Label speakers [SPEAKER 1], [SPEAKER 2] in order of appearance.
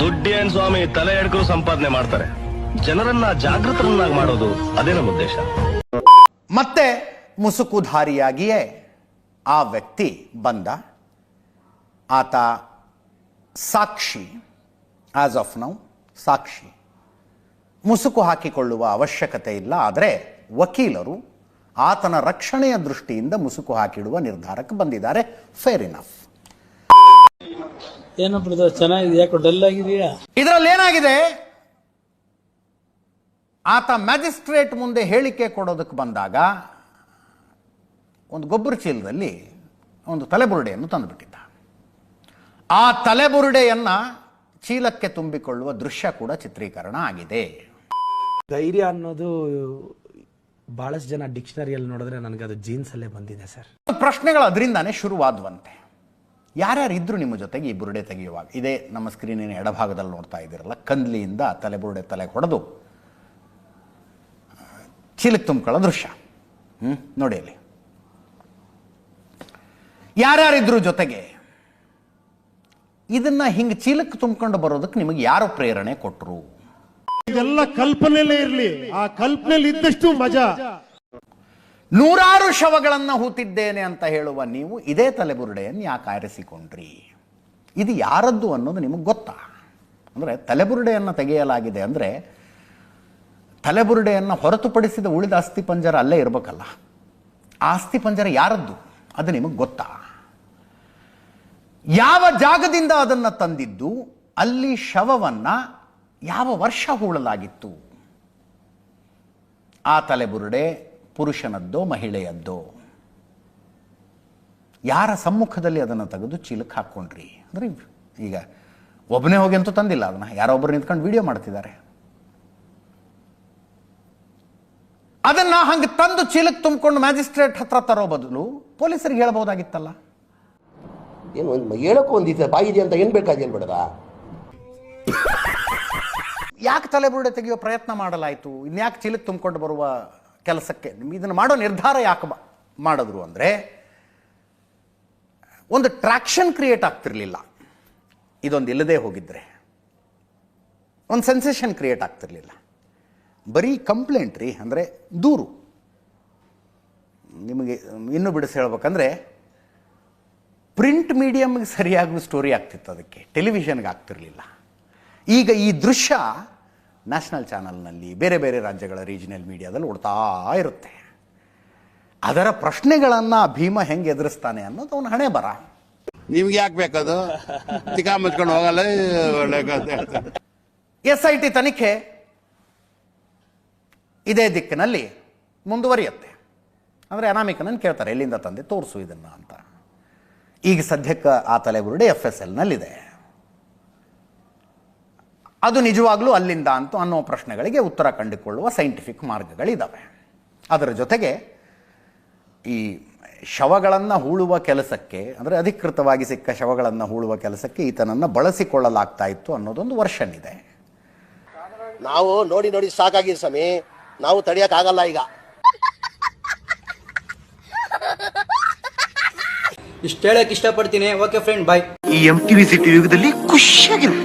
[SPEAKER 1] ದುಡ್ಡೇನ್ ಸ್ವಾಮಿ ತಲೆ ಎಡ್ಕರು ಸಂಪಾದನೆ ಮಾಡ್ತಾರೆ. ಜನರನ್ನ ಜಾಗೃತರನ್ನಾಗಿ ಮಾಡೋದು ಅದೇ ಉದ್ದೇಶ.
[SPEAKER 2] ಮತ್ತೆ ಮುಸುಕುಧಾರಿಯಾಗಿಯೇ ಆ ವ್ಯಕ್ತಿ ಬಂದ. ಆತ ಸಾಕ್ಷಿ ಆಸ್ ಆಫ್ ನೌ ಸಾಕ್ಷಿ. ಮುಸುಕು ಹಾಕಿಕೊಳ್ಳುವ ಅವಶ್ಯಕತೆ ಇಲ್ಲ, ಆದರೆ ವಕೀಲರು ಆತನ ರಕ್ಷಣೆಯ ದೃಷ್ಟಿಯಿಂದ ಮುಸುಕು ಹಾಕಿಡುವ ನಿರ್ಧಾರಕ್ಕೆ ಬಂದಿದ್ದಾರೆ. ಫೇರ್ ಇನಫ್
[SPEAKER 3] ಏನೋ ಬ್ರದರ್ ಚೆನ್ನಾಗಿದೆ ಯಾಕೋ ಡಲ್ ಆಗಿದೆಯಾ?
[SPEAKER 2] ಇದರಲ್ಲಿ ಏನಾಗಿದೆ? ಆತ ಮ್ಯಾಜಿಸ್ಟ್ರೇಟ್ ಮುಂದೆ ಹೇಳಿಕೆ ಕೊಡೋದಕ್ಕೆ ಬಂದಾಗ ಒಂದು ಗೊಬ್ಬರ ಚೀಲದಲ್ಲಿ ಒಂದು ತಲೆಬುರುಡೆಯನ್ನು ತಂದುಬಿಟ್ಟಿದ್ದ. ಆ ತಲೆಬುರುಡೆಯನ್ನ ಚೀಲಕ್ಕೆ ತುಂಬಿಕೊಳ್ಳುವ ದೃಶ್ಯ ಕೂಡ ಚಿತ್ರೀಕರಣ ಆಗಿದೆ.
[SPEAKER 4] ಧೈರ್ಯ ಅನ್ನೋದು ಬಹಳಷ್ಟು ಜನ ಡಿಕ್ಷನರಿಯಲ್ಲಿ ನೋಡಿದ್ರೆ ನನಗೆ ಅದು ಜೀನ್ಸ್ ಅಲ್ಲೇ ಬಂದಿದೆ ಸರ್.
[SPEAKER 2] ಪ್ರಶ್ನೆಗಳು ಅದರಿಂದಾನೇ ಶುರುವಾದ್ವಂತೆ. ಯಾರ್ಯಾರು ನಿಮ್ಮ ಜೊತೆಗೆ ಈ ಬುರುಡೆ ತೆಗೆಯುವಾಗ. ಇದೇ ನಮ್ಮ ಸ್ಕ್ರೀನಿನ ಎಡಭಾಗದಲ್ಲಿ ನೋಡ್ತಾ ಇದ್ದೀರಲ್ಲ, ಕಂದ್ಲಿಯಿಂದ ತಲೆ ಬುರುಡೆ ತಲೆ ಹೊಡೆದು ಚೀಲಕ್ಕೆ ತುಂಬಿಕೊಳ್ಳೋ ದೃಶ್ಯ. ಹ್ಞೂ ನೋಡಿ ಅಲ್ಲಿ. ಯಾರ್ಯಾರಿದ್ರು ಜೊತೆಗೆ, ಇದನ್ನ ಹಿಂಗೆ ಚೀಲಕ್ಕೆ ತುಂಬಿಕೊಂಡು ಬರೋದಕ್ಕೆ ನಿಮಗೆ ಯಾರು ಪ್ರೇರಣೆ ಕೊಟ್ಟರು
[SPEAKER 5] ಇದೆಲ್ಲ ಕಲ್ಪನೆಯಲ್ಲೇ ಇರಲಿ. ಆ ಕಲ್ಪನೆಯಲ್ಲಿ ಇದ್ದಷ್ಟು ಮಜಾ.
[SPEAKER 2] ನೂರಾರು ಶವಗಳನ್ನು ಹೂತಿದ್ದೇನೆ ಅಂತ ಹೇಳುವ ನೀವು ಇದೇ ತಲೆಬುರುಡೆಯನ್ನು ಯಾಕೆ ಆರಿಸಿಕೊಂಡ್ರಿ? ಇದು ಯಾರದ್ದು ಅನ್ನೋದು ನಿಮಗೆ ಗೊತ್ತಾ? ಅಂದರೆ ತಲೆಬುರುಡೆಯನ್ನು ತೆಗೆಯಲಾಗಿದೆ ಅಂದರೆ ತಲೆಬುರುಡೆಯನ್ನು ಹೊರತುಪಡಿಸಿದ ಉಳಿದ ಅಸ್ಥಿಪಂಜರ ಅಲ್ಲೇ ಇರಬೇಕಲ್ಲ. ಆ ಅಸ್ಥಿಪಂಜರ ಯಾರದ್ದು? ಅದು ನಿಮಗೆ ಗೊತ್ತಾ? ಯಾವ ಜಾಗದಿಂದ ಅದನ್ನು ತಂದಿದ್ದು? ಅಲ್ಲಿ ಶವವನ್ನು ಯಾವ ವರ್ಷ ಹೂಳಲಾಗಿತ್ತು? ಆ ತಲೆಬುರುಡೆ ಪುರುಷನದ್ದೋ ಮಹಿಳೆಯದ್ದೋ? ಯಾರ ಸಮ್ಮುಖದಲ್ಲಿ ಅದನ್ನು ತೆಗೆದು ಚೀಲಕ್ಕೆ ಹಾಕ್ಕೊಂಡ್ರಿ? ಅಂದರೆ ಈಗ ಒಬ್ಬನೇ ಹೋಗಿ ಅಂತೂ ತಂದಿಲ್ಲ ಅದನ್ನ. ಯಾರೊಬ್ಬರು ನಿಂತ್ಕೊಂಡು ವಿಡಿಯೋ ಮಾಡ್ತಿದ್ದಾರೆ. ಅದನ್ನ ಹಂಗೆ ತಂದು ಚೀಲಕ್ಕೆ ತುಂಬಿಕೊಂಡು ಮ್ಯಾಜಿಸ್ಟ್ರೇಟ್ ಹತ್ರ ತರೋ ಬದಲು ಪೊಲೀಸರಿಗೆ ಹೇಳ್ಬೋದಾಗಿತ್ತಲ್ಲ?
[SPEAKER 6] ಏನು ಒಂದು ಹೇಳಕ್ಕೂ ಬಾಯಿ ಇದೆ ಅಂತ ಏನು ಬೇಕಾದೇನು ಬೇಡದ
[SPEAKER 2] ಯಾಕೆ ತಲೆಬುರುಡೆ ತೆಗೆಯೋ ಪ್ರಯತ್ನ ಮಾಡಲಾಯಿತು? ಇನ್ಯಾಕೆ ಚೀಲಕ್ಕೆ ತುಂಬಿಕೊಂಡು ಬರುವ ಕೆಲಸಕ್ಕೆ. ಇದನ್ನು ಮಾಡೋ ನಿರ್ಧಾರ ಯಾಕೆ ಮಾಡಿದ್ರು ಅಂದರೆ ಒಂದು ಟ್ರ್ಯಾಕ್ಷನ್ ಕ್ರಿಯೇಟ್ ಆಗ್ತಿರ್ಲಿಲ್ಲ. ಇದೊಂದು ಇಲ್ಲದೆ ಹೋಗಿದ್ರೆ. ಒಂದು ಸೆನ್ಸೇಷನ್ ಕ್ರಿಯೇಟ್ ಆಗ್ತಿರ್ಲಿಲ್ಲ. ಬರೀ ಕಂಪ್ಲೇಂಟ್ ರೀ, ಅಂದರೆ ದೂರು. ನಿಮಗೆ, ಇನ್ನೂ ಬಿಡಿಸಿ ಹೇಳ್ಬೇಕಂದ್ರೆ ಪ್ರಿಂಟ್ ಮೀಡಿಯಮ್ಗೆ ಸರಿಯಾಗಿ ಸ್ಟೋರಿ ಆಗ್ತಿತ್ತು ಅದಕ್ಕೆ. ಟೆಲಿವಿಷನ್ಗೆ ಆಗ್ತಿರಲಿಲ್ಲ. ಈಗ ಈ ದೃಶ್ಯ ನ್ಯಾಷನಲ್ ಚಾನಲ್ನಲ್ಲಿ ಬೇರೆ ಬೇರೆ ರಾಜ್ಯಗಳ ರೀಜನಲ್ ಮೀಡಿಯಾದಲ್ಲಿ ಓಡ್ತಾ ಇರುತ್ತೆ. ಅದರ ಪ್ರಶ್ನೆಗಳನ್ನು ಭೀಮ ಹೆಂಗೆ ಎದುರಿಸ್ತಾನೆ ಅನ್ನೋದು ಅವನು ಹಣೆ ಬರ.
[SPEAKER 7] ನಿಮ್ಗೆ ಯಾಕೆ ಬೇಕದು? ತಿಕಾ ಮುಚ್ಕೊಂಡು ಹೋಗಲ್ಲ.
[SPEAKER 2] ಎಸ್ ಐ ಟಿ ತನಿಖೆ ಇದೇ ದಿಕ್ಕಿನಲ್ಲಿ ಮುಂದುವರಿಯುತ್ತೆ. ಅಂದರೆ ಅನಾಮಿಕನನ್ನು ಕೇಳ್ತಾರೆ ಎಲ್ಲಿಂದ ತಂದೆ ತೋರಿಸು ಇದನ್ನು ಅಂತ. ಈಗ ಸದ್ಯಕ್ಕೆ ಆ ತಲೆಬುರುಡೆ ಎಫ್ ಎಸ್ ಎಲ್ನಲ್ಲಿದೆ ಅದು ನಿಜವಾಗ್ಲೂ ಅಲ್ಲಿಂದ ಅಂತ ಅನ್ನೋ ಪ್ರಶ್ನೆಗಳಿಗೆ ಉತ್ತರ ಕಂಡುಕೊಳ್ಳುವ ಸೈಂಟಿಫಿಕ್ ಮಾರ್ಗಗಳಿದ್ದಾವೆ ಅದರ ಜೊತೆಗೆ ಈ ಶವಗಳನ್ನು ಹೂಳುವ ಕೆಲಸಕ್ಕೆ ಅಂದರೆ ಅಧಿಕೃತವಾಗಿ ಸಿಕ್ಕ ಶವಗಳನ್ನು ಹೂಳುವ ಕೆಲಸಕ್ಕೆ ಈತನನ್ನು ಬಳಸಿಕೊಳ್ಳಲಾಗ್ತಾ ಇತ್ತು ಅನ್ನೋದೊಂದು ವರ್ಷನ್ ಇದೆ.
[SPEAKER 6] ನಾವು ನೋಡಿ ನೋಡಿ ಸಾಕಾಗಿದೆ ಸ್ವಾಮಿ ನಾವು ತಡೆಯಕ್ಕಾಗಲ್ಲ ಈಗ.
[SPEAKER 8] ಇಷ್ಟು ಹೇಳಕ್ ಇಷ್ಟಪಡ್ತೀನಿ. ಓಕೆ ಫ್ರೆಂಡ್ ಬಾಯ್
[SPEAKER 9] ಈ ಎಂ ಟಿವಿ ಸಿಟಿ ಯುಗದಲ್ಲಿ ಖುಷಿಯಾಗಿರು